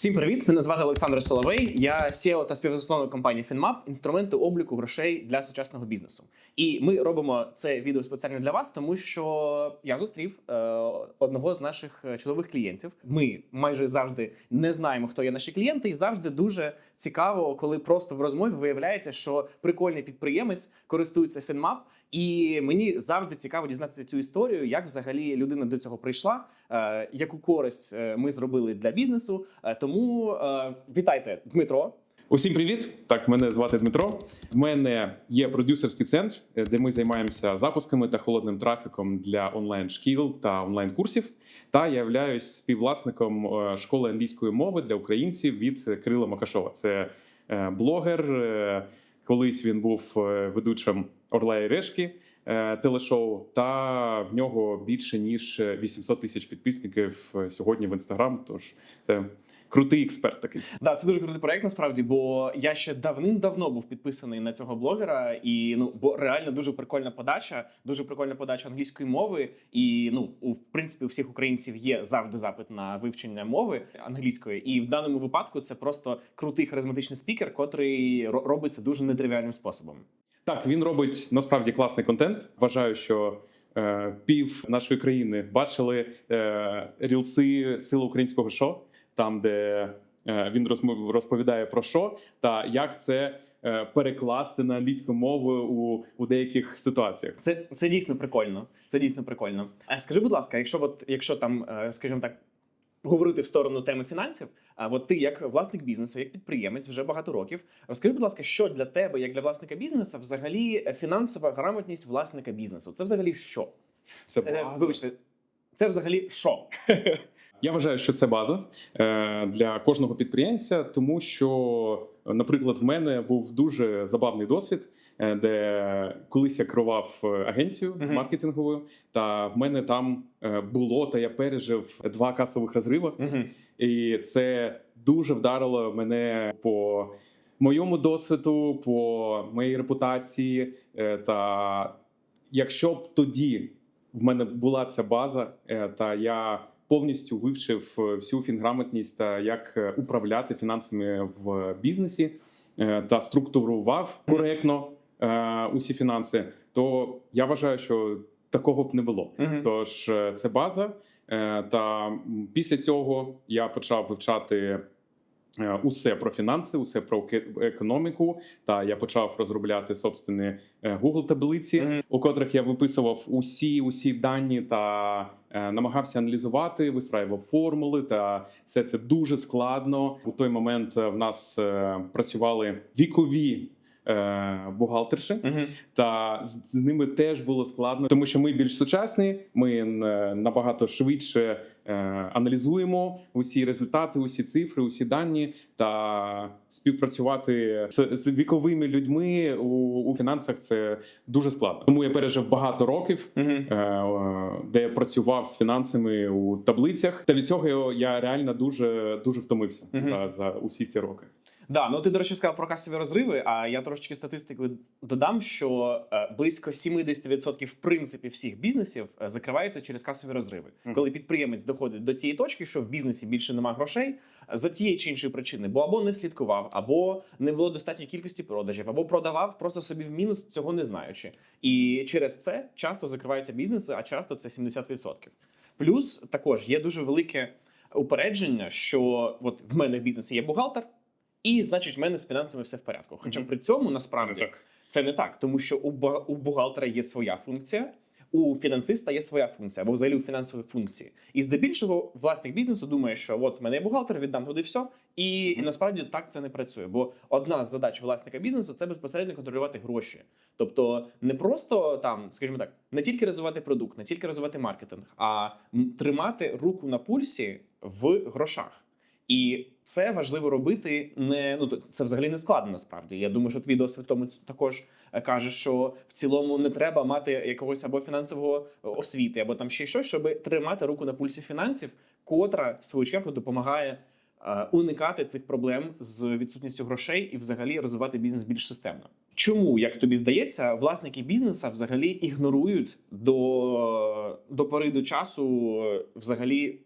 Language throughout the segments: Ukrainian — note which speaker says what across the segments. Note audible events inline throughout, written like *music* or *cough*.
Speaker 1: Всім привіт! Мене звати Олександр Соловей. Я CEO та співзасновник компанії FinMap, інструменти обліку грошей для сучасного бізнесу. І ми робимо це відео спеціально для вас, тому що я зустрів е, одного з наших чудових клієнтів. Ми майже завжди не знаємо, хто є наші клієнти, і завжди дуже цікаво, коли просто в розмові виявляється, що прикольний підприємець користується FinMap, і мені завжди цікаво дізнатися цю історію, як взагалі людина до цього прийшла, е, яку користь е, ми зробили для бізнесу. Е, Тому вітайте, Дмитро.
Speaker 2: Усім привіт! Так, мене звати Дмитро. В мене є продюсерський центр, де ми займаємося запусками та холодним трафіком для онлайн шкіл та онлайн курсів. Та я являюсь співвласником школи англійської мови для українців від Кирила Макашова. Це блогер. Колись він був ведучим Орла і Решки е, телешоу, та в нього більше ніж 800 тисяч підписників е, сьогодні в інстаграм. Тож це крутий експерт такий.
Speaker 1: Да, це дуже крутий проект, насправді, бо я ще давним-давно був підписаний на цього блогера, і ну бо реально дуже прикольна подача, дуже прикольна подача англійської мови. І ну, у в принципі, у всіх українців є завжди запит на вивчення мови англійської. І в даному випадку це просто крутий харизматичний спікер, котрий ро- робить це дуже нетривіальним способом.
Speaker 2: Так, він робить насправді класний контент. Вважаю, що е, пів нашої країни бачили е, рілси Сила українського шо, там де е, він розповідає про що та як це е, перекласти на англійську мову у, у деяких ситуаціях.
Speaker 1: Це, це дійсно прикольно. Це дійсно прикольно. А скажи, будь ласка, якщо от, якщо там, е, скажімо так, говорити в сторону теми фінансів, а от ти як власник бізнесу, як підприємець вже багато років. Розкажи, будь ласка, що для тебе, як для власника бізнесу, взагалі е, фінансова грамотність власника бізнесу? Це взагалі що?
Speaker 2: Це
Speaker 1: Е,
Speaker 2: база.
Speaker 1: Вибачте, це взагалі що? *laughs*
Speaker 2: Я вважаю, що це база е, для кожного підприємця, тому що, наприклад, в мене був дуже забавний досвід, де колись я керував е, агенцію
Speaker 1: Мгм.
Speaker 2: маркетинговою, та в мене там е, було та я пережив два касових розриви,
Speaker 1: Угу.
Speaker 2: і це дуже вдарило мене по моєму досвіду, по моїй репутації. Е, Та якщо б тоді в мене була ця база, е, та я повністю вивчив е, всю фінграмотність та як е, управляти фінансами в бізнесі е, та структурував коректно е, усі фінанси, то я вважаю, що такого б не було.
Speaker 1: Угу.
Speaker 2: Тож е, це база. Е, Та після цього я почав вивчати е, усе про фінанси, усе про економіку. Та я почав розробляти собственно Google таблиці,
Speaker 1: Мгм.
Speaker 2: у котрих я виписував усі усі дані та е, намагався аналізувати, вистраював формули. Та все це дуже складно. У той момент е, в нас е, працювали вікові. Е, Бухгалтерші,
Speaker 1: Угу.
Speaker 2: та з, з ними теж було складно, тому що ми більш сучасні, ми е, набагато швидше е, аналізуємо усі результати, усі цифри, усі дані та співпрацювати з, з віковими людьми у, у фінансах це дуже складно. Тому я пережив багато років.
Speaker 1: Угу.
Speaker 2: е, е, Де я працював з фінансами у таблицях, та від цього я реально дуже дуже втомився
Speaker 1: Мгм.
Speaker 2: за, за усі ці роки.
Speaker 1: Да, ну ти, до речі, сказав про касові розриви, а я трошечки статистику додам, що е, близько 70% в принципі всіх бізнесів е, закриваються через касові розриви.
Speaker 2: Мгм.
Speaker 1: Коли підприємець доходить до цієї точки, що в бізнесі більше нема грошей за тієї чи іншої причини, бо або не слідкував, або не було достатньої кількості продажів, або продавав просто собі в мінус, цього не знаючи. І через це часто закриваються бізнеси, а часто це 70%. Плюс також є дуже велике упередження, що от в мене в бізнесі є бухгалтер. І значить, в мене з фінансами все в порядку. Хоча
Speaker 2: Мгм.
Speaker 1: при цьому насправді
Speaker 2: Так.
Speaker 1: це не так, тому що у, бухгалтера є своя функція, у фінансиста є своя функція, або взагалі у фінансової функції. І здебільшого власник бізнесу думає, що от в мене є бухгалтер, віддам туди все. І, і насправді так це не працює. Бо одна з задач власника бізнесу це безпосередньо контролювати гроші. Тобто не просто там, скажімо так, не тільки розвивати продукт, не тільки розвивати маркетинг, а тримати руку на пульсі в грошах. І це важливо робити не ну це взагалі не складно насправді. Я думаю, що твій досвід тому також е, каже, що в цілому не треба мати якогось або фінансового е, освіти, або там ще щось, щоб тримати руку на пульсі фінансів, котра в свою чергу допомагає е, уникати цих проблем з відсутністю грошей і взагалі розвивати бізнес більш системно. Чому, як тобі здається, власники бізнесу взагалі ігнорують до, до пори до часу е, взагалі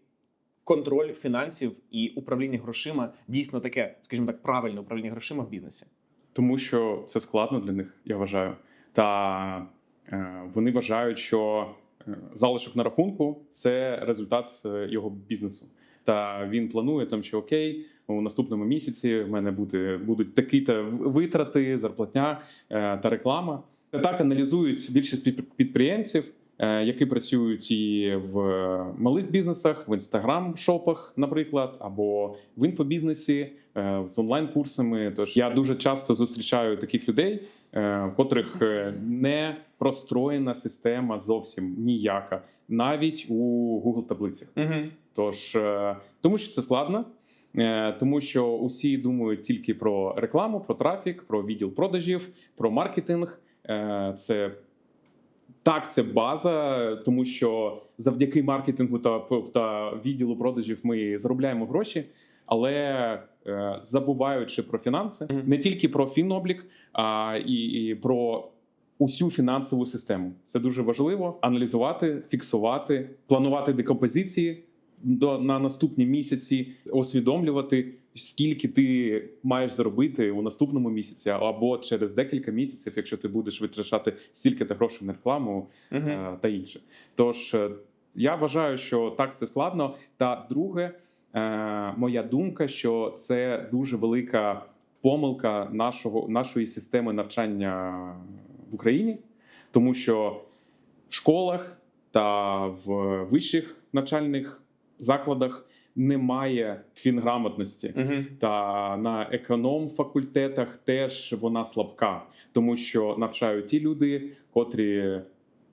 Speaker 1: контроль фінансів і управління грошима дійсно таке, скажімо так, правильне управління грошима в бізнесі?
Speaker 2: Тому що це складно для них, я вважаю. Та е, вони вважають, що е, залишок на рахунку це результат е, його бізнесу. Та він планує там, що окей, у наступному місяці в мене буде будуть такі-то витрати, зарплатня е, та реклама. Так аналізують більшість під- підприємців, які працюють і в малих бізнесах, в інстаграм-шопах, наприклад, або в інфобізнесі е, з онлайн-курсами. Тож я дуже часто зустрічаю таких людей, е, в котрих е, не простроєна система зовсім ніяка, навіть у Google таблицях.
Speaker 1: Угу.
Speaker 2: Тож е, тому, що це складно. е, Тому що усі думають тільки про рекламу, про трафік, про відділ продажів, про маркетинг. Е, Це так, це база, тому що завдяки маркетингу та, та відділу продажів ми заробляємо гроші, але е, забуваючи про фінанси, не тільки про фіноблік, а і, і про усю фінансову систему. Це дуже важливо аналізувати, фіксувати, планувати декомпозиції до на наступні місяці, усвідомлювати, скільки ти маєш заробити у наступному місяці, або через декілька місяців, якщо ти будеш витрачати стільки грошей на рекламу
Speaker 1: Угу.
Speaker 2: та інше. Тож е, я вважаю, що так це складно. Та друге, е, моя думка, що це дуже велика помилка нашого нашої системи навчання в Україні, тому що в школах та в вищих навчальних закладах немає фінграмотності.
Speaker 1: Угу.
Speaker 2: Та на економ факультетах теж вона слабка, тому що навчають ті люди, котрі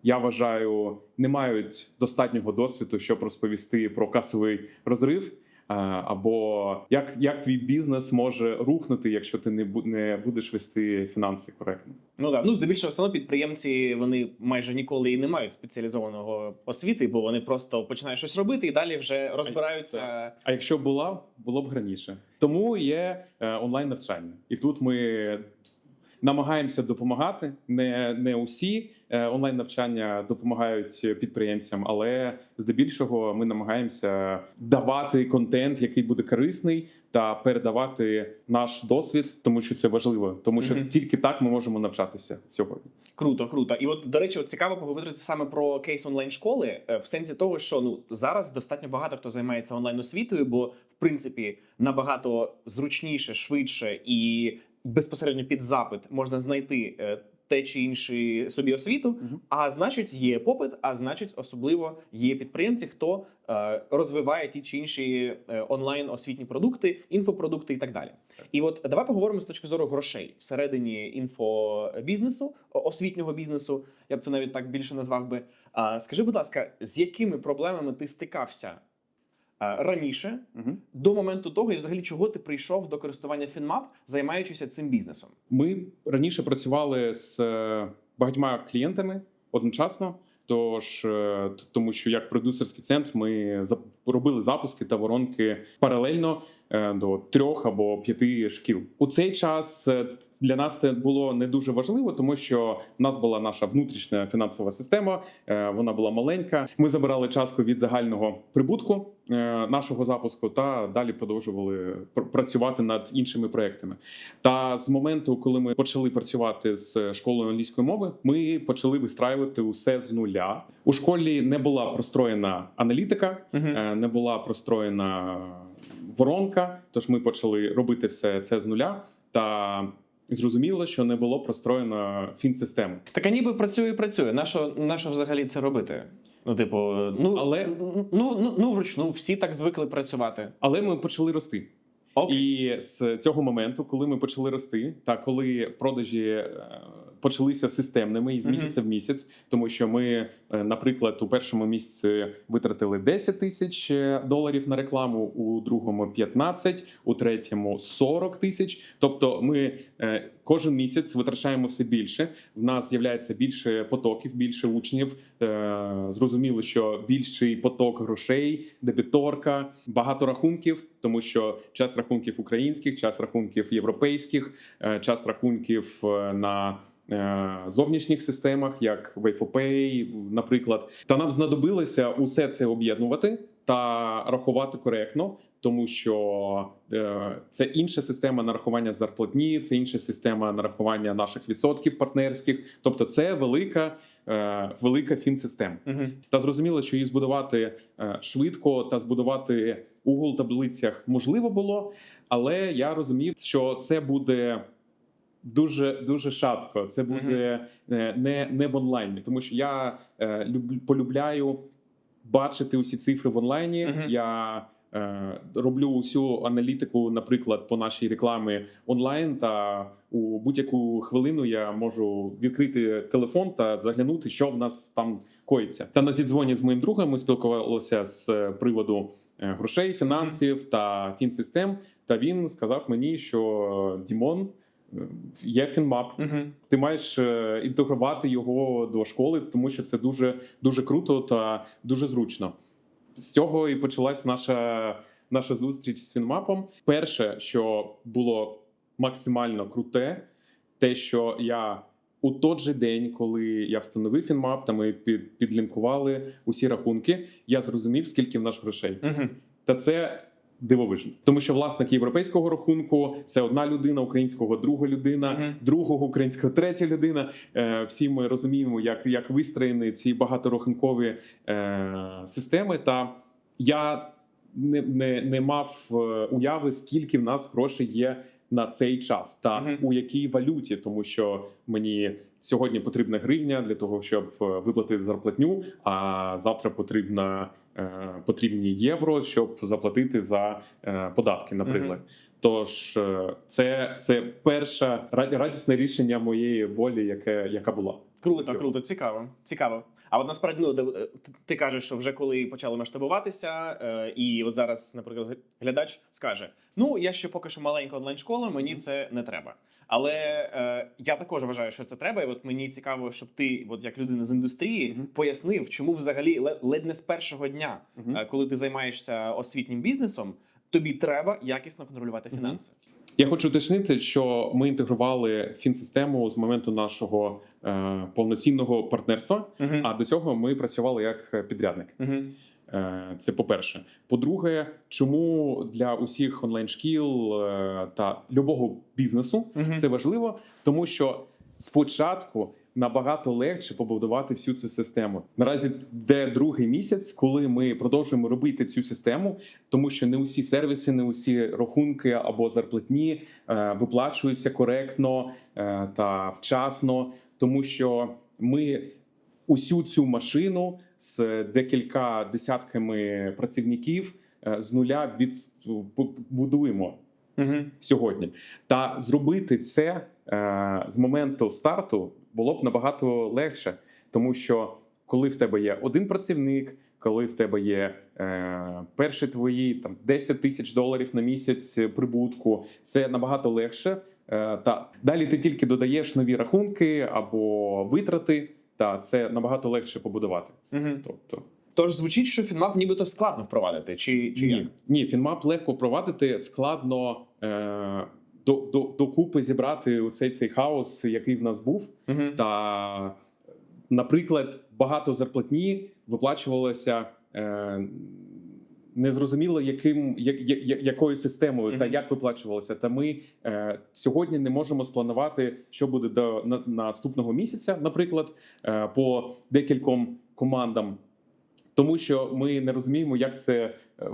Speaker 2: я вважаю не мають достатнього досвіду, щоб розповісти про касовий розрив. А, Або як, як твій бізнес може рухнути, якщо ти не не будеш вести фінанси коректно?
Speaker 1: Ну так, ну здебільшого все одно підприємці вони майже ніколи і не мають спеціалізованого освіти, бо вони просто починають щось робити і далі вже розбираються.
Speaker 2: А якщо була, було б раніше. Тому є е, онлайн навчання, і тут ми намагаємося допомагати. Не, не усі е, онлайн навчання допомагають підприємцям, але здебільшого ми намагаємося давати контент, який буде корисний, та передавати наш досвід, тому що це важливо, тому що
Speaker 1: Мгм.
Speaker 2: тільки так ми можемо навчатися сьогодні.
Speaker 1: Круто, круто. І от, до речі, от цікаво поговорити саме про кейс онлайн школи в сенсі того, що ну зараз достатньо багато хто займається онлайн освітою, бо в принципі набагато зручніше, швидше і безпосередньо під запит можна знайти е, те чи інше собі освіту. А значить, є попит, а значить, особливо є підприємці, хто е, розвиває ті чи інші е, онлайн освітні продукти, інфопродукти і так далі. І от давай поговоримо з точки зору грошей всередині інфобізнесу, освітнього бізнесу. Я б це навіть так більше назвав би. Скажи, будь ласка, з якими проблемами ти стикався раніше
Speaker 2: угу.
Speaker 1: до моменту того, і взагалі чого ти прийшов до користування FinMap, займаючися цим бізнесом?
Speaker 2: Ми раніше працювали з е, багатьма клієнтами одночасно. Тож, е, тому що як продюсерський центр ми робили запуски та воронки паралельно до трьох або п'яти шкіл. У цей час е, для нас це було не дуже важливо, тому що в нас була наша внутрішня фінансова система, е, вона була маленька. Ми забирали частку від загального прибутку е, нашого запуску та далі продовжували пр- працювати над іншими проектами. Та з моменту, коли ми почали працювати з школою англійської мови, ми почали вистраювати усе з нуля. У школі не була простроєна аналітика, е, не була простроєна воронка. Тож ми почали робити все це з нуля. Та зрозуміло, що не було простроєно фінсистему.
Speaker 1: Так а ніби працює і працює. Нащо, нащо взагалі це робити? Ну, типу, ну
Speaker 2: Але-
Speaker 1: ну, ну, ну вручну всі так звикли працювати.
Speaker 2: Але ми почали рости.
Speaker 1: Окей.
Speaker 2: І з цього моменту, коли ми почали рости, та коли продажі е, почалися системними із місяця в місяць, тому що ми, е, наприклад, у першому місяці витратили 10 тисяч е, доларів на рекламу, у другому 15, у третьому 40 тисяч. Тобто, ми е, кожен місяць витрачаємо все більше. В нас з'являється більше потоків, більше учнів. Зрозуміло, що більший поток грошей, дебіторка, багато рахунків, тому що час рахунків українських, час рахунків європейських, час рахунків на зовнішніх системах, як WayForPay, наприклад. Та нам знадобилося усе це об'єднувати та рахувати коректно, тому що е, це інша система нарахування зарплатні, це інша система нарахування наших відсотків партнерських. Тобто, це велика, е, велика фінсистема.
Speaker 1: Угу.
Speaker 2: Та зрозуміло, що її збудувати е, швидко та збудувати у Google таблицях можливо було, але я розумів, що це буде. Дуже дуже шатко. Це буде е, не, не в онлайні, тому що я е, люб, полюбляю бачити усі цифри в онлайні.
Speaker 1: Мгм.
Speaker 2: Я е, роблю усю аналітику, наприклад, по нашій рекламі онлайн. Та у будь-яку хвилину я можу відкрити телефон та заглянути, що в нас там коїться. Та на зідзвоні з моїм другом ми спілкувалися з е, приводу е, грошей, фінансів та фінсистем. Та він сказав мені, що Дімон. Є фінмап,
Speaker 1: Угу.
Speaker 2: ти маєш е, інтегрувати його до школи, тому що це дуже дуже круто та дуже зручно. З цього і почалась наша, наша зустріч з Фінмапом. Перше, що було максимально круте, те, що я у той же день, коли я встановив Фінмап, та ми під, підлінкували усі рахунки, я зрозумів, скільки в нас грошей.
Speaker 1: Угу.
Speaker 2: Та це дивовижно, тому що власник європейського рахунку це одна людина, українського друга людина,
Speaker 1: Мгм.
Speaker 2: другого українського третя людина. Е, Всі ми розуміємо, як, як вистроєні ці багаторахункові е, системи. Та я не, не, не мав е, уяви, скільки в нас грошей є на цей час, та
Speaker 1: Мгм.
Speaker 2: у якій валюті, тому що мені. Сьогодні потрібна гривня для того, щоб е, виплатити зарплатню. А завтра потрібна е, потрібні євро, щоб заплатити за е, податки, наприклад. Тож е, це, це перше радісне рішення моєї болі, яке яка була.
Speaker 1: Круто,
Speaker 2: Цього.
Speaker 1: круто, цікаво. Цікаво. А от насправді ну, ти, кажеш, що вже коли почали масштабуватися, е, і от зараз, наприклад, глядач скаже: Ну, я ще поки що маленька онлайн-школа, мені це не треба. Але е, я також вважаю, що це треба. І от мені цікаво, щоб ти, от як людина з індустрії,
Speaker 2: Мгм.
Speaker 1: пояснив, чому взагалі ле- ледь не з першого дня,
Speaker 2: Мгм.
Speaker 1: е, коли ти займаєшся освітнім бізнесом, тобі треба якісно контролювати фінанси.
Speaker 2: Я хочу уточнити, що ми інтегрували фінсистему з моменту нашого е, повноцінного партнерства.
Speaker 1: Угу.
Speaker 2: А до цього ми працювали як підрядник. Е, Це по-перше. По-друге, чому для усіх онлайн-шкіл е, та любого бізнесу
Speaker 1: Угу.
Speaker 2: Це важливо, тому що спочатку набагато легше побудувати всю цю систему. Наразі де другий місяць, коли ми продовжуємо робити цю систему, тому що не усі сервіси, не усі рахунки або зарплатні е, виплачуються коректно е, та вчасно, тому що ми усю цю машину з декілька десятками працівників е, з нуля від будуємо
Speaker 1: Угу.
Speaker 2: сьогодні. Та зробити це е, з моменту старту було б набагато легше, тому що коли в тебе є один працівник, коли в тебе є е, перші твої там 10 тисяч доларів на місяць прибутку, це набагато легше. Е, та далі ти тільки додаєш нові рахунки або витрати, та це набагато легше побудувати.
Speaker 1: Угу.
Speaker 2: Тобто
Speaker 1: Тож звучить, що фінмап нібито складно впровадити, чи, чи
Speaker 2: ні,
Speaker 1: як?
Speaker 2: ні, фінмап легко провадити, складно е, до, до, докупи зібрати у цей цей хаос, який в нас був.
Speaker 1: Угу.
Speaker 2: Та, наприклад, багато зарплатні виплачувалося. Е, Незрозуміло, яким я- я- я- якою системою та як виплачувалося. Та ми е, сьогодні не можемо спланувати, що буде до на, наступного місяця, наприклад, е, по декільком командам, тому що ми не розуміємо, як це е,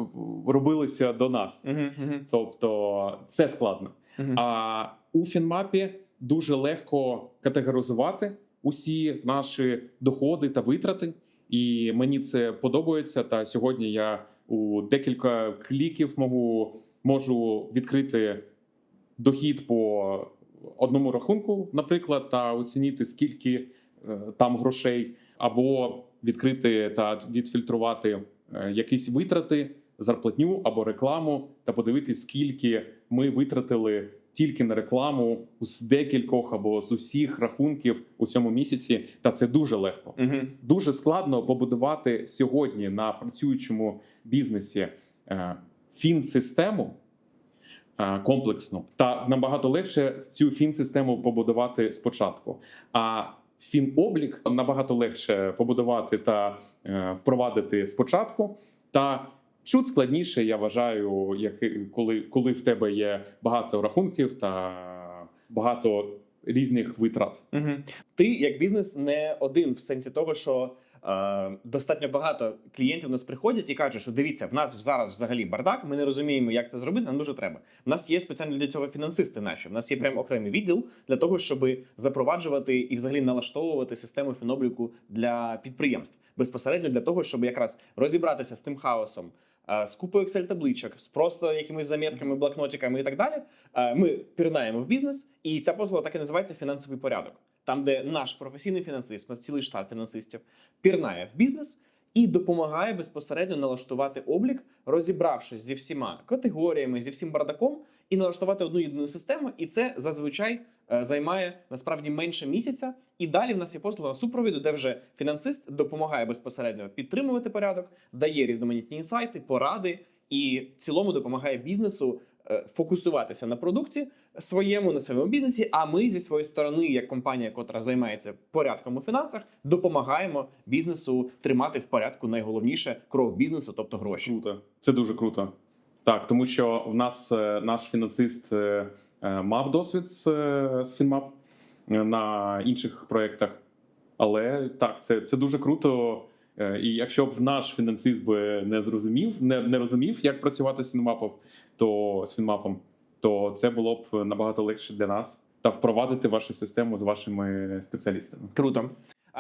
Speaker 2: робилося до нас.
Speaker 1: Угу. Угу.
Speaker 2: Тобто це складно.
Speaker 1: Угу.
Speaker 2: А у Фінмапі дуже легко категоризувати усі наші доходи та витрати. І мені це подобається. Та сьогодні я у декілька кліків можу, можу відкрити дохід по одному рахунку, наприклад, та оцінити скільки е, там грошей, або відкрити та відфільтрувати е, якісь витрати, зарплатню або рекламу, та подивитись, скільки ми витратили тільки на рекламу з декількох або з усіх рахунків у цьому місяці. Та це дуже легко.
Speaker 1: Угу.
Speaker 2: Дуже складно побудувати сьогодні на працюючому бізнесі е, фін-систему е, комплексну, та набагато легше цю фін-систему побудувати спочатку. А фін-облік набагато легше побудувати та е, впровадити спочатку. Та Чуть складніше, я вважаю, як, коли, коли в тебе є багато рахунків та багато різних витрат.
Speaker 1: Угу. Ти як бізнес не один в сенсі того, що е, достатньо багато клієнтів нас приходять і кажуть, що дивіться, в нас зараз взагалі бардак, ми не розуміємо, як це зробити. Нам дуже треба. У нас є спеціально для цього фінансисти. Наші в нас є прям окремий відділ для того, щоб запроваджувати і взагалі налаштовувати систему фінобліку для підприємств безпосередньо для того, щоб якраз розібратися з тим хаосом. З купою Excel табличок, з просто якимись замітками, блокнотиками і так далі. Ми пірнаємо в бізнес, і ця послуга так і називається фінансовий порядок. Там, де наш професійний фінансист, у нас цілий штат фінансистів, пірнає в бізнес і допомагає безпосередньо налаштувати облік, розібравшись зі всіма категоріями, зі всім бардаком, і налаштувати одну єдину систему. І це зазвичай е, займає насправді менше місяця. І далі в нас є послуга супровіду, де вже фінансист допомагає безпосередньо підтримувати порядок, дає різноманітні інсайти, поради і в цілому допомагає бізнесу е, фокусуватися на продукті своєму на своєму бізнесі. А ми зі своєї сторони, як компанія, котра займається порядком у фінансах, допомагаємо бізнесу тримати в порядку найголовніше кров бізнесу, тобто гроші.
Speaker 2: Це круто. Це дуже круто. Так, тому що в нас е, наш фінансист е, е, мав досвід з, з Фінмап на інших проєктах. Але так, це, це дуже круто. І якщо б наш фінансист би не зрозумів, не, не розумів, як працювати з Фінмапом, то з Фінмапом, то це було б набагато легше для нас та впровадити вашу систему з вашими спеціалістами.
Speaker 1: Круто.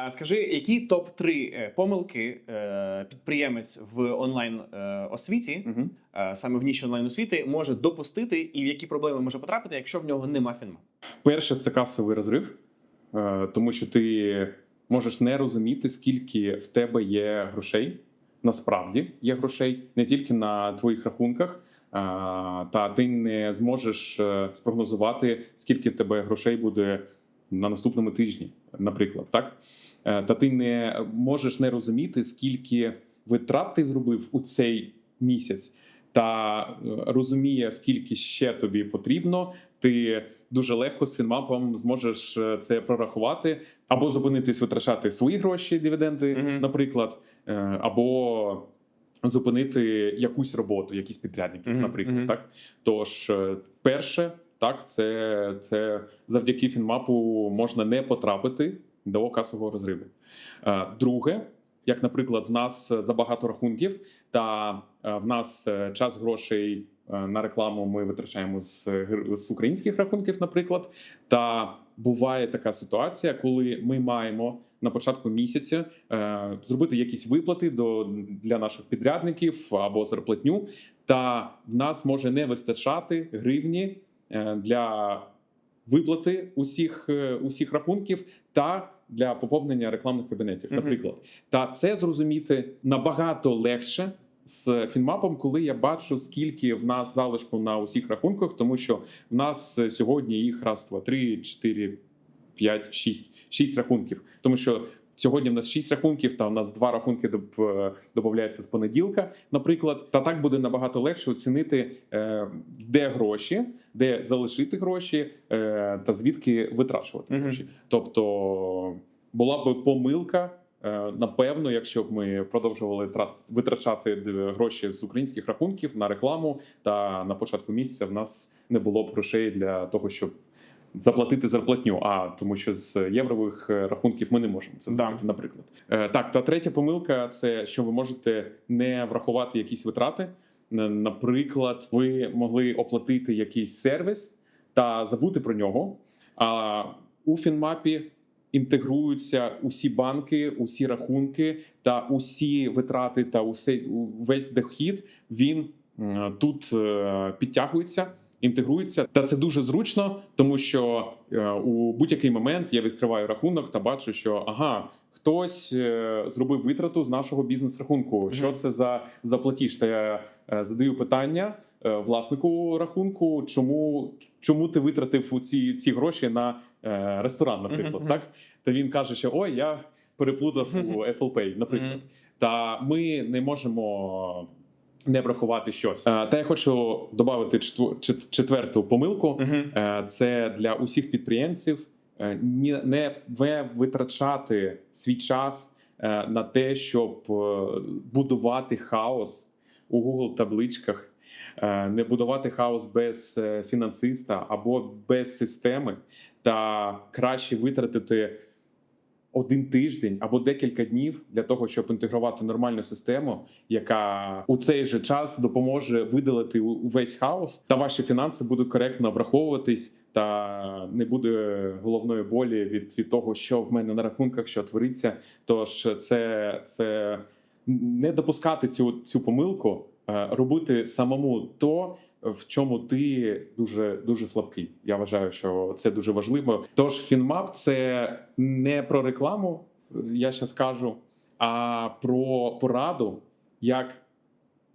Speaker 1: А скажи, які топ 3 помилки е, підприємець в онлайн е, освіті,
Speaker 2: Угу.
Speaker 1: е, саме в ніші онлайн освіти, може допустити, і в які проблеми може потрапити, якщо в нього нема фінма?
Speaker 2: Перше, це касовий розрив, е, тому що ти можеш не розуміти, скільки в тебе є грошей. Насправді є грошей не тільки на твоїх рахунках, та ти не зможеш е, спрогнозувати, скільки в тебе грошей буде на наступному тижні, наприклад, так Е, та ти не можеш не розуміти, скільки витрат ти зробив у цей місяць, та е, розуміє, скільки ще тобі потрібно. Ти дуже легко з фінмапом зможеш е, це прорахувати, або зупинитись витрачати свої гроші, дивіденди,
Speaker 1: Мгм.
Speaker 2: наприклад, або зупинити якусь роботу, якісь підрядників,
Speaker 1: Мгм,
Speaker 2: наприклад.
Speaker 1: мгм.
Speaker 2: Так тож, перше, так, це, це завдяки фінмапу можна не потрапити до касового розриву. Е, Друге, як, наприклад, в нас забагато рахунків, та е, в нас е, час грошей на рекламу ми витрачаємо з, з українських рахунків, наприклад. Та буває така ситуація, коли ми маємо на початку місяця е, зробити якісь виплати до для наших підрядників або зарплатню, та в нас може не вистачати гривні для виплати усіх, е, усіх рахунків та для поповнення рекламних кабінетів, наприклад. Та це зрозуміти набагато легше з фінмапом, коли я бачу, скільки в нас залишку на усіх рахунках, тому що в нас е, сьогодні їх раз, два, три, чотири, п'ять, шість, шість рахунків. Тому що сьогодні в нас шість рахунків, та у нас два рахунки доп- додаються з понеділка, наприклад. Та так буде набагато легше оцінити, е, де гроші, де залишити гроші, е, та звідки витрачувати
Speaker 1: Мгм.
Speaker 2: гроші. Тобто була б помилка. е, Напевно, якщо б ми продовжували витрачати гроші з українських рахунків на рекламу, та на початку місяця в нас не було б грошей для того, щоб заплатити зарплатню. А тому, що з єврових е, рахунків ми не можемо це
Speaker 1: Да.
Speaker 2: наприклад. Е, Так, та третя помилка це що ви можете не врахувати якісь витрати. Наприклад, ви могли оплатити якийсь сервіс та забути про нього. А у Фінмапі інтегруються усі банки, усі рахунки та усі витрати та усе, весь дохід він тут е, підтягується. Інтегрується, та це дуже зручно, тому що е, у будь-який момент я відкриваю рахунок та бачу, що ага, хтось е, зробив витрату з нашого бізнес-рахунку. Що це за, за платіж? Та я е, задаю питання власнику рахунку, чому, чому ти витратив у ці, ці гроші на ресторан, наприклад, так? Та він каже, що ой, я переплутав у. Apple Pay, наприклад. Та ми не можемо не врахувати щось. Е, Та я хочу додати четвер- четверту помилку. Е, Це для усіх підприємців е, не витрачати свій час на те, щоб будувати хаос у Google табличках, не будувати хаос без фінансиста або без системи, та краще витратити один тиждень або декілька днів для того, щоб інтегрувати нормальну систему, яка у цей же час допоможе видалити увесь хаос, та ваші фінанси будуть коректно враховуватись, та не буде головної болі від, від того, що в мене на рахунках, що твориться. Тож це, це не допускати цю, цю помилку, е, робити самому то. В чому ти дуже дуже слабкий. Я вважаю, що це дуже важливо. Тож фінмап це не про рекламу, я ще скажу, а про пораду, як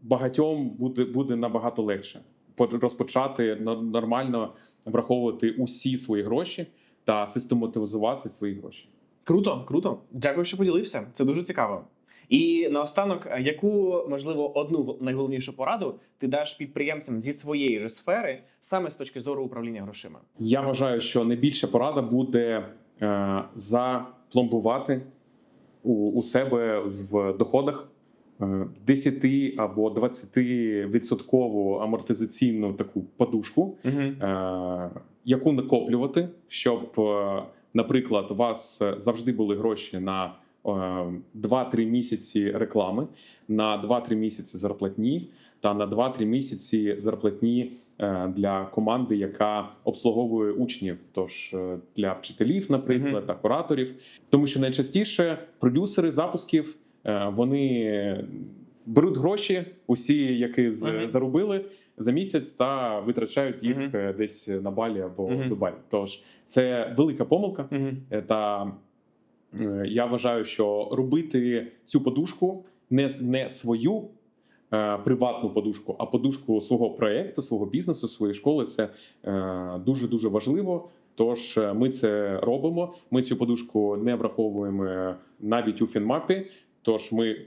Speaker 2: багатьом буде, буде набагато легше по- розпочати но- нормально враховувати усі свої гроші та систематизувати свої гроші.
Speaker 1: Круто, круто. Дякую, що поділився. Це дуже цікаво. І наостанок, яку можливо одну найголовнішу пораду ти даш підприємцям зі своєї ж сфери, саме з точки зору управління грошима?
Speaker 2: Я вважаю, що найбільша порада буде е, запломбувати у, у себе в доходах е, 10 або 20 відсоткову амортизаційну таку подушку,
Speaker 1: Угу.
Speaker 2: е, яку накоплювати, щоб, е, наприклад, у вас е, завжди були гроші на е, 2-3 місяці реклами, на 2-3 місяці зарплатні та на 2-3 місяці зарплатні е, для команди, яка обслуговує учнів, тож е, для вчителів, наприклад, та кураторів. Тому що найчастіше продюсери запусків е, вони беруть гроші, усі, які з-
Speaker 1: Мгм.
Speaker 2: заробили за місяць, та витрачають їх
Speaker 1: Мгм.
Speaker 2: е, десь на Балі або
Speaker 1: Мгм.
Speaker 2: Дубаї. Тож це велика помилка.
Speaker 1: Угу.
Speaker 2: Е, Та е, я вважаю, що робити цю подушку не, не свою е, приватну подушку, а подушку свого проєкту, свого бізнесу, своєї школи це дуже дуже важливо. Тож е, ми це робимо. Ми цю подушку не враховуємо навіть у фінмапі. Тож ми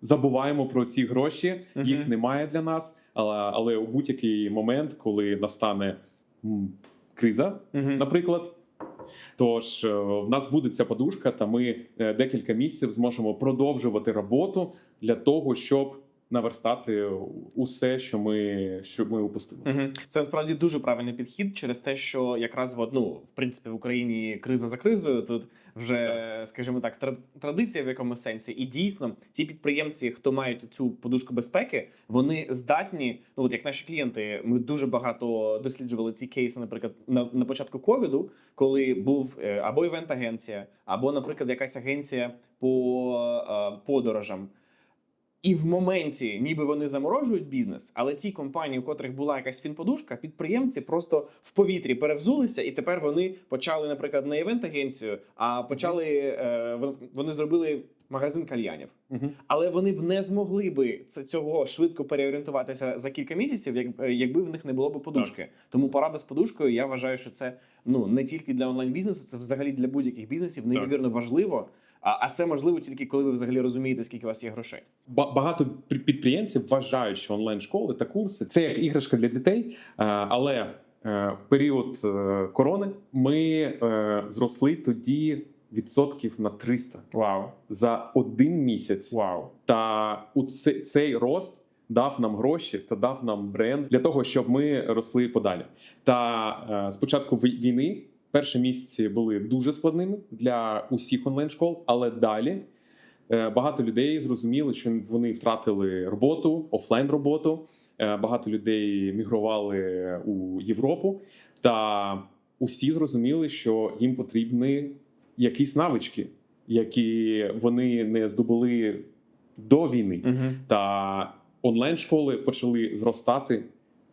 Speaker 2: забуваємо про ці гроші, їх немає для нас. Але, але у будь-який момент, коли настане криза,
Speaker 1: Угу.
Speaker 2: наприклад. Тож е, в нас буде ця подушка, та ми е, декілька місяців зможемо продовжувати роботу для того, щоб наверстати усе, що ми, що ми упустили.
Speaker 1: Угу. Це насправді дуже правильний підхід через те, що якраз в одну, в принципі, в Україні криза за кризою. Тут вже, скажімо так, традиція в якомусь сенсі. І дійсно, ті підприємці, хто мають цю подушку безпеки, вони здатні. Ну от як наші клієнти, ми дуже багато досліджували ці кейси, наприклад, на, на початку ковіду, коли був е, або івент-агенція, або, наприклад, якась агенція по е, подорожам. І в моменті, ніби вони заморожують бізнес, але ті компанії, у котрих була якась фінподушка, підприємці просто в повітрі перевзулися, і тепер вони почали, наприклад, не івент-агенцію, а почали е, вони зробили магазин кальянів.
Speaker 2: Угу.
Speaker 1: Але вони б не змогли би це цього швидко переорієнтуватися за кілька місяців, як, е, якби в них не було б подушки. Тому порада з подушкою, я вважаю, що це ну не тільки для онлайн бізнесу, це взагалі для будь-яких бізнесів неймовірно важливо. А, це можливо тільки коли ви взагалі розумієте, скільки у вас є грошей.
Speaker 2: Ба- Багато підприємців вважають, що онлайн-школи та курси це як іграшка для дітей, е, але е, в період е, корони ми зросли тоді відсотків на 300
Speaker 1: Вау,
Speaker 2: за один місяць.
Speaker 1: вау.
Speaker 2: Та у цей, цей рост дав нам гроші та дав нам бренд для того, щоб ми росли подалі. Та е, з початку вій- війни перші місяці були дуже складними для усіх онлайн школ, але далі. е, Багато людей зрозуміли, що вони втратили роботу, офлайн роботу. Е, Багато людей мігрували у Європу, та усі зрозуміли, що їм потрібні якісь навички, які вони не здобули до війни.
Speaker 1: Угу.
Speaker 2: Та онлайн школи почали зростати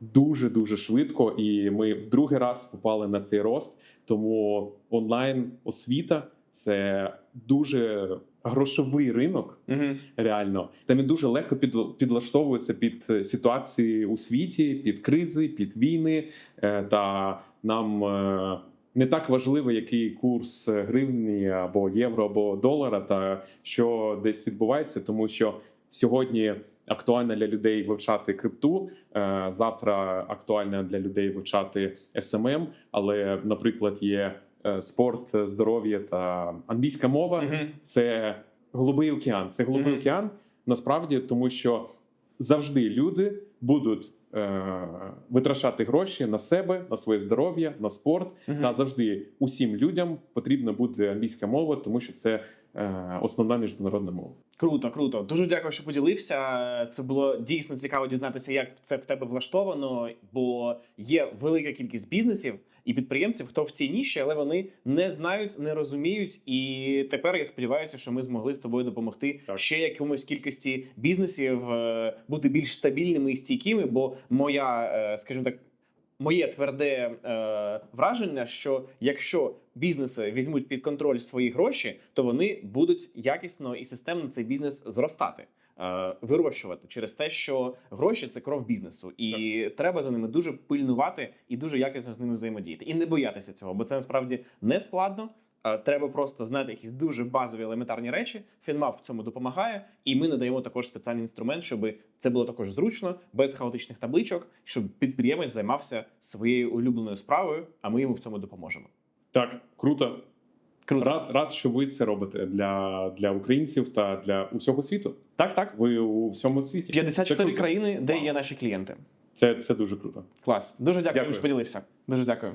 Speaker 2: дуже дуже швидко, і ми в другий раз попали на цей рост. Тому онлайн освіта це дуже грошовий ринок.
Speaker 1: Угу.
Speaker 2: Реально, там він дуже легко під, підлаштовується під е, ситуації у світі, під кризи, під війни. Е, Та нам е, не так важливо, який курс гривні або євро, або долара, та що десь відбувається, тому що сьогодні актуально для людей вивчати крипту. е, Завтра актуально для людей вивчати SMM, але, наприклад, є е, спорт, здоров'я та англійська мова
Speaker 1: Угу.
Speaker 2: це голубий океан. Це голубий
Speaker 1: Мгм.
Speaker 2: океан насправді, тому що завжди люди будуть е, витрачати гроші на себе, на своє здоров'я, на спорт.
Speaker 1: Мгм.
Speaker 2: Та завжди усім людям потрібна буде англійська мова, тому що це е, основна міжнародна мова.
Speaker 1: Круто, круто. Дуже дякую, що поділився. Це було дійсно цікаво дізнатися, як це в тебе влаштовано, бо є велика кількість бізнесів і підприємців, хто в цій ніші, але вони не знають, не розуміють. І тепер я сподіваюся, що ми змогли з тобою допомогти
Speaker 2: Так.
Speaker 1: ще якомусь кількості бізнесів е, бути більш стабільними і стійкими. Бо моя, е, скажімо так. Моє тверде е, враження, що якщо бізнеси візьмуть під контроль свої гроші, то вони будуть якісно і системно цей бізнес зростати, е, вирощувати через те, що гроші це кров бізнесу, і треба за ними дуже пильнувати і дуже якісно з ними взаємодіяти, і не боятися цього, бо це насправді не складно. Е, Треба просто знати якісь дуже базові елементарні речі. Фінмап в цьому допомагає, і ми надаємо також спеціальний інструмент, щоб це було також зручно, без хаотичних табличок, щоб підприємець займався своєю улюбленою справою, а ми йому в цьому допоможемо.
Speaker 2: Так, круто.
Speaker 1: Круто.
Speaker 2: Рад, рад, що ви це робите для, для українців та для усього світу.
Speaker 1: Так, так.
Speaker 2: Ви у всьому світі. Це
Speaker 1: 54
Speaker 2: круто.
Speaker 1: країни, де
Speaker 2: Вау.
Speaker 1: є наші клієнти.
Speaker 2: Це, це дуже круто.
Speaker 1: Клас. Дуже дякую,
Speaker 2: Дякую.
Speaker 1: що поділився. Дуже дякую.